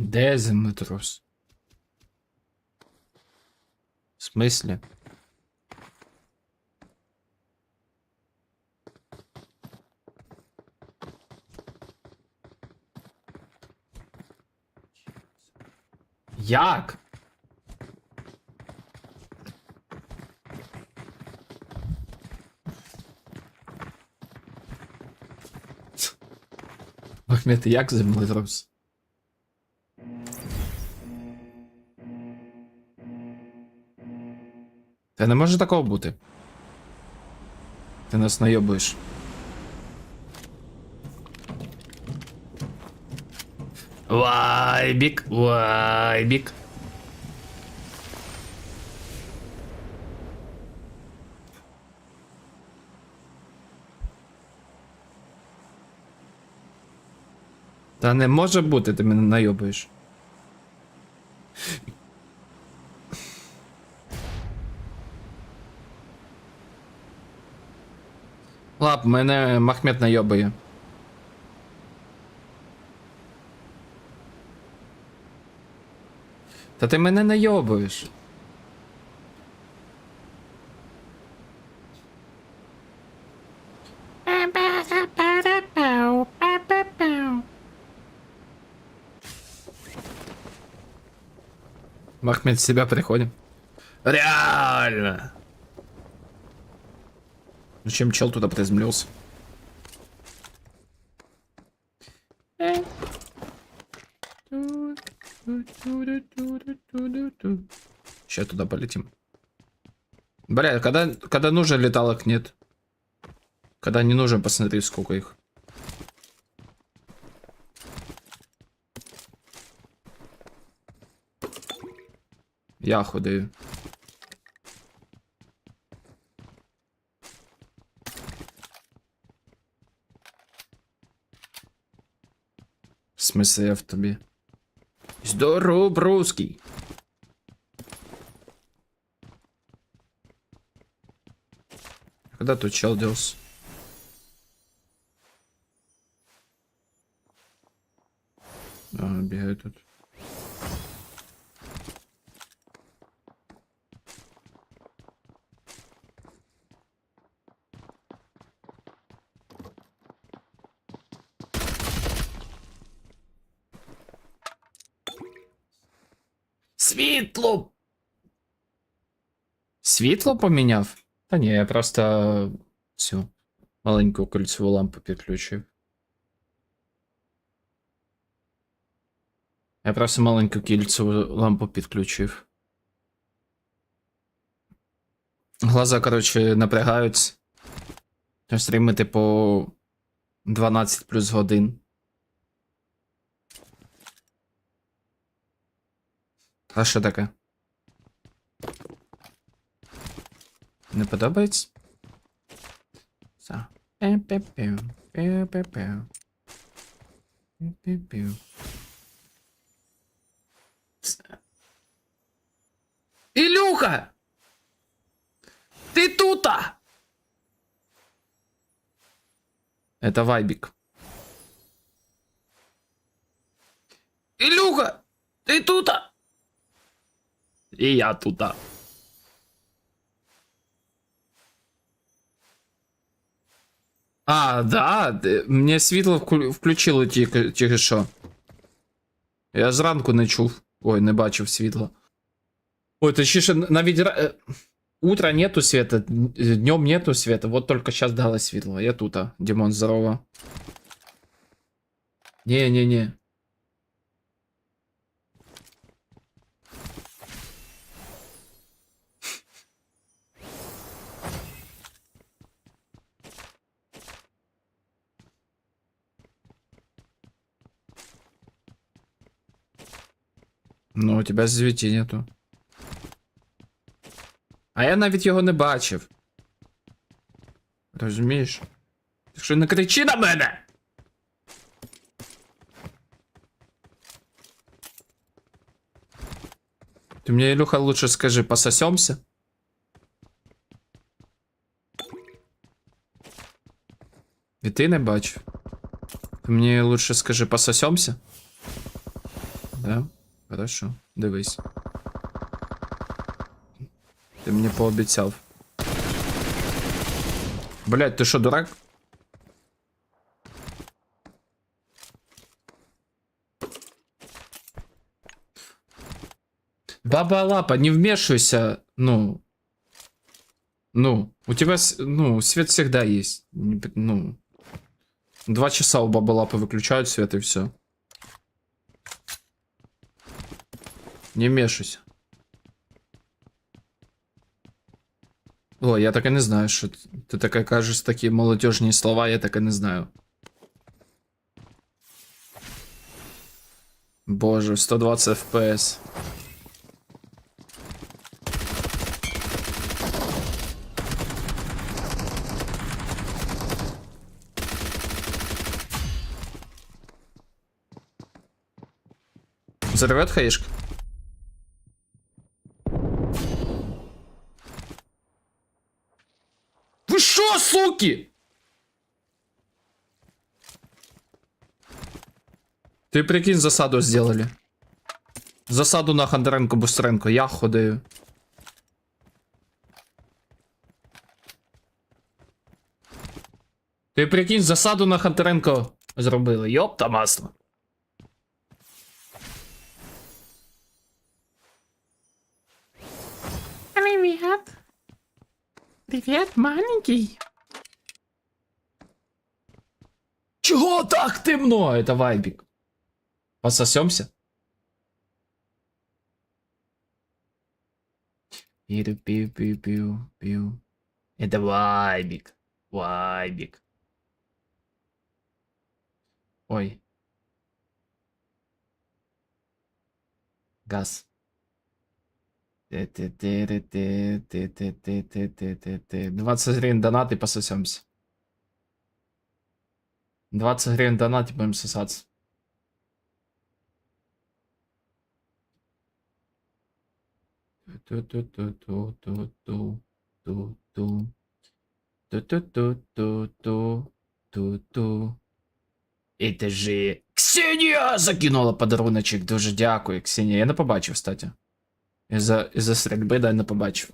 Де землетрус? В смислі? Як? Ахмед, як землетрус? Та не може такого бути. Ти нас найобуєш. Вайбік, вайбік. Та не може бути, ти мене найобуєш. Лап, мене Махмед найобує. Та ти мене найобуєш. Махмед в себя приходит. Реально. Зачем чел туда приземлился? Сейчас туда полетим. Бля, когда, когда нужен леталок нет. Когда не нужен, посмотри, сколько их. Я ходаю. Смысле я в тобі? Здоров, бруский. Когда тут чел делся? А, бегаю тут. Світло! Світло поміняв? Та ні, я просто цю маленьку кольцеву лампу підключив. Я просто маленьку кільцеву лампу підключив. Глаза, коротше, напрягаються. Стрімити по 12 плюс годин. А що таке? Не подобається? Ілюха! Ти тута! Это Вайбик. Илюха, ты тута? И я тута. А, да, д- мені світло вклю- включило тільки, тільки що. Я зранку не чув. Ой, не бачив світла. Ой, точніше, навіть ра- е, утро нету света, днем нету света, вот только сейчас дало світло. Я тута. Димон, здорово. Не-не-не. Ну, у тебя звіті нету. А я навіть його не бачив. Розумієш? Так що не кричи на мене! Ты мне, Илюха, лучше скажи, пососемся? І ти не бачив. Ти мені лучше скажи, пососемся? Да? Хорошо, дивись. Ти мені пообіцяв. Блять, ти що, дурак? Баба Лапа, не вмешивайся, ну. Ну, у тебя, ну, свет всегда есть. Ну. Два часа у Бабы Лапы выключают свет и все. Не вмешивайся. О, я так и не знаю, що т- ти таке кажеш такі молодіжні слова, я так і не знаю. Боже, 120 FPS. Взорвет хаешка? Шо, суки? Ти прикинь, засаду сделали. Засаду на Хандренко Бустренко, я ходив. Ти прикинь, засаду на Хандренко зробили. Йопта масло. Привет. Привет, маленький. Чего так темно? Это вайбик. Пососемся? Пиу-пиу-пиу-пиу. Это вайбик. Вайбик. Ой. Газ. 20 гривен донат и пососемся. 20 гривен донат и будем сосаться. Это же Ксения закинула подаруночек. Дуже дякую, Ксения. Я не побачив, кстати. І за, і за стрільби дай не побачив.